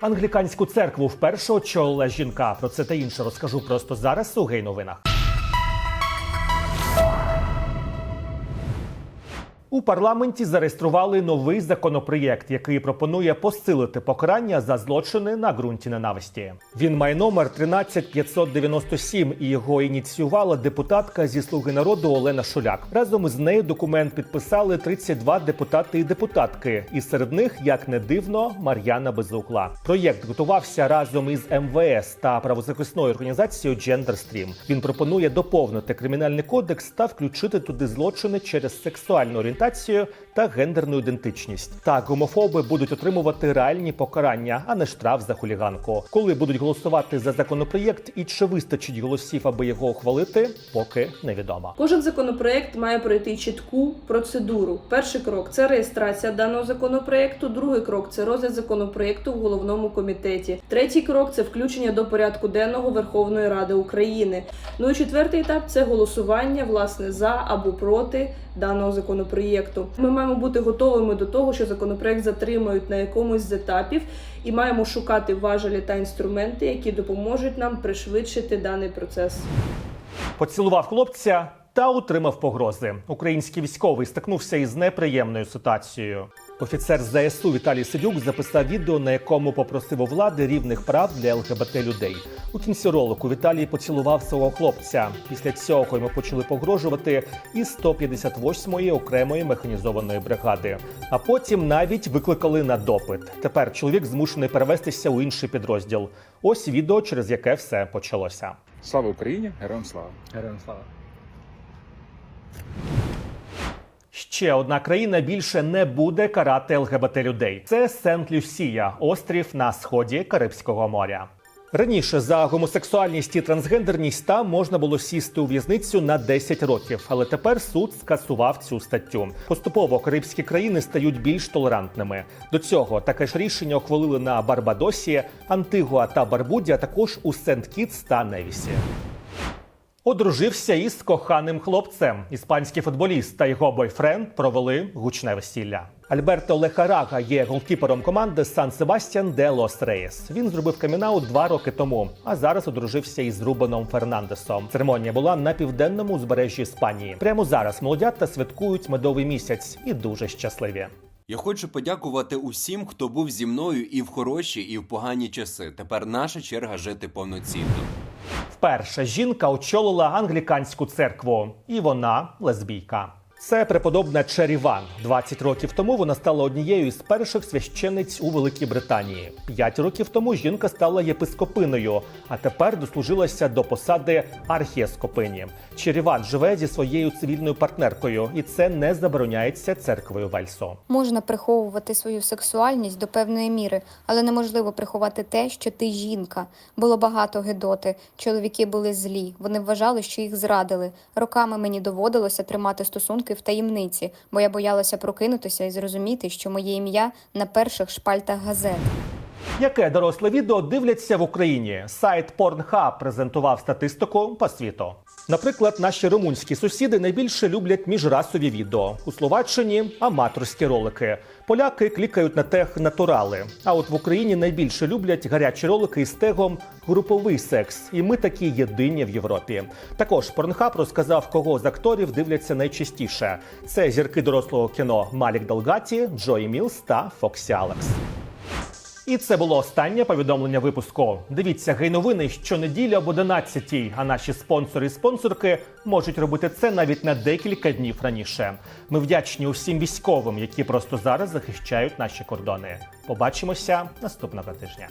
Англіканську церкву вперше очолила жінка. Про це та інше розкажу просто зараз у гей-новинах. У парламенті зареєстрували новий законопроєкт, який пропонує посилити покарання за злочини на ґрунті ненависті. Він має номер 13597 і його ініціювала депутатка зі слуги народу Олена Шуляк. Разом із нею документ підписали 32 депутати і депутатки, і серед них, як не дивно, Мар'яна Безукла. Проєкт готувався разом із МВС та правозахисною організацією GenderStream. Він пропонує доповнити кримінальний кодекс та включити туди злочини через сексуальну орієнтацію реабілітацію та гендерну ідентичність. Так, гомофоби будуть отримувати реальні покарання, а не штраф за хуліганку. Коли будуть голосувати за законопроєкт і чи вистачить голосів, аби його ухвалити, поки невідомо. Кожен законопроект має пройти чітку процедуру. Перший крок це реєстрація даного законопроекту. Другий крок це розгляд законопроекту в головному комітеті. Третій крок це включення до порядку денного Верховної Ради України. Ну і четвертий етап це голосування власне за або проти даного законопроєкту. Ми маємо бути готовими до того, що законопроект затримають на якомусь з етапів, і маємо шукати важелі та інструменти, які допоможуть нам пришвидшити даний процес. Поцілував хлопця та отримав погрози. Український військовий стикнувся із неприємною ситуацією. Офіцер ЗСУ Віталій Сидюк записав відео, на якому попросив у влади рівних прав для ЛГБТ людей. У кінці ролику Віталій поцілував свого хлопця. Після цього йому почали погрожувати із 158-ї окремої механізованої бригади. А потім навіть викликали на допит. Тепер чоловік змушений перевестися у інший підрозділ. Ось відео, через яке все почалося. Слава Україні! Героям слава! Героям слава. Ще одна країна більше не буде карати ЛГБТ людей. Це Сент-Люсія, острів на сході Карибського моря. Раніше за гомосексуальність і трансгендерність там можна було сісти у в'язницю на 10 років, але тепер суд скасував цю статтю. Поступово карибські країни стають більш толерантними. До цього таке ж рішення ухвалили на Барбадосі, Антигуа та Барбуді, також у Сент-Кітс та Невісі. Одружився із коханим хлопцем. Іспанський футболіст та його бойфренд провели гучне весілля. Альберто Лехарага є голкіпером команди Сан Себастьян де Лос Рейс. Він зробив камінаут два роки тому, а зараз одружився із Рубеном Фернандесом. Церемонія була на південному узбережжі Іспанії. Прямо зараз молодята святкують медовий місяць і дуже щасливі. Я хочу подякувати усім, хто був зі мною і в хороші, і в погані часи. Тепер наша черга жити повноцінно. Вперше жінка очолила англіканську церкву, і вона лесбійка. Це преподобна Чері Ван. 20 років тому вона стала однією із перших священниць у Великій Британії. П'ять років тому жінка стала єпископиною, а тепер дослужилася до посади архієскопині. Чері Ван живе зі своєю цивільною партнеркою, і це не забороняється церквою Вельсу. Можна приховувати свою сексуальність до певної міри, але неможливо приховати те, що ти жінка. Було багато гидоти. Чоловіки були злі. Вони вважали, що їх зрадили. Роками мені доводилося тримати стосунки в таємниці, бо я боялася прокинутися і зрозуміти, що моє ім'я на перших шпальтах газет. Яке доросле відео дивляться в Україні? Сайт Pornhub презентував статистику по світу. Наприклад, наші румунські сусіди найбільше люблять міжрасові відео. У Словаччині аматорські ролики. Поляки клікають на тег натурали. А от в Україні найбільше люблять гарячі ролики із тегом груповий секс. І ми такі єдині в Європі. Також Pornhub розказав, кого з акторів дивляться найчастіше. Це зірки дорослого кіно Малік Далгаті, Джої Мілс та Фоксі Алекс. І це було останнє повідомлення випуску. Дивіться гейновини щонеділі об 11 а наші спонсори і спонсорки можуть робити це навіть на декілька днів раніше. Ми вдячні усім військовим, які просто зараз захищають наші кордони. Побачимося наступного тижня.